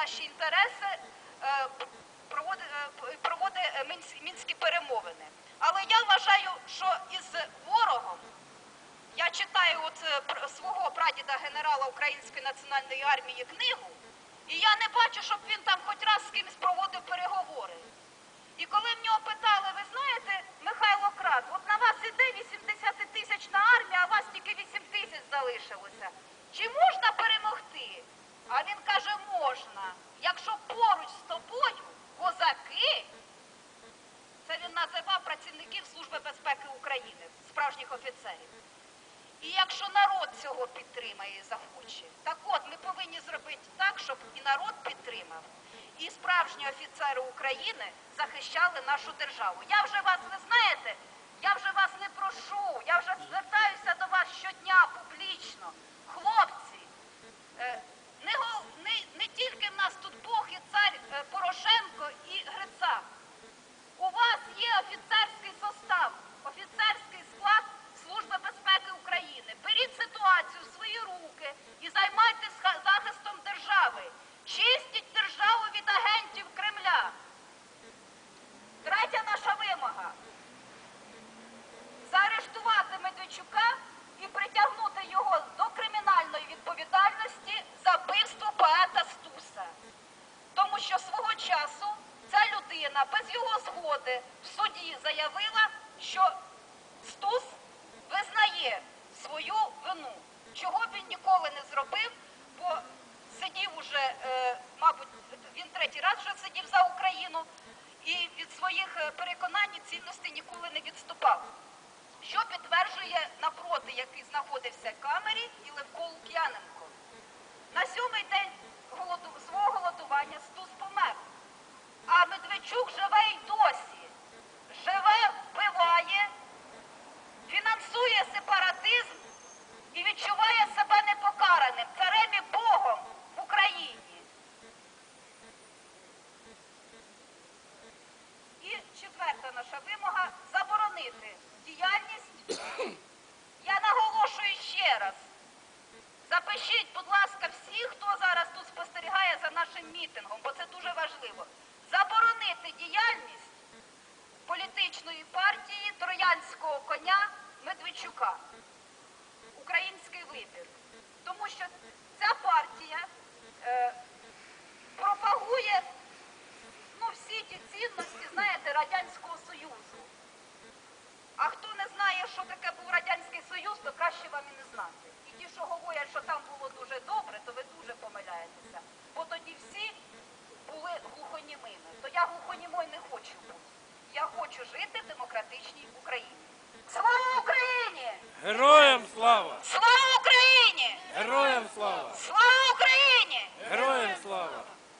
наші інтереси, е, проводить, проводить е, мінські- перемовини. Але я вважаю, що із ворогом я читаю от е, свого прадіда генерала Української національної армії книгу, і я не бачу, щоб він там хоч раз з кимось проводив переговори. І коли в нього питали, ви знаєте, офіцерів. І якщо народ цього підтримає і захоче, так от ми повинні зробити так, щоб і народ підтримав, і справжні офіцери України захищали нашу державу. Я вже вас, ви знаєте, я вже вас не прошу, я вже звертаюся до вас щодня публічно. Хлопці, е, не, не, не тільки в нас тут Бог і цар е, Порошенко що свого часу ця людина без його згоди в суді заявила, що Стус визнає свою вину, чого він ніколи не зробив, бо сидів уже, е, мабуть, він третій раз вже сидів за Україну і від своїх е, переконань і цінностей ніколи не відступав. Що підтверджує напроти, який знаходився в камері, і Левко Лук'яненко. На сьомий день Запишіть, будь ласка, всі, хто зараз тут спостерігає за нашим мітингом, бо це дуже важливо. Заборонити діяльність хочу жити в демократичній Україні. Слава Україні! Героям слава!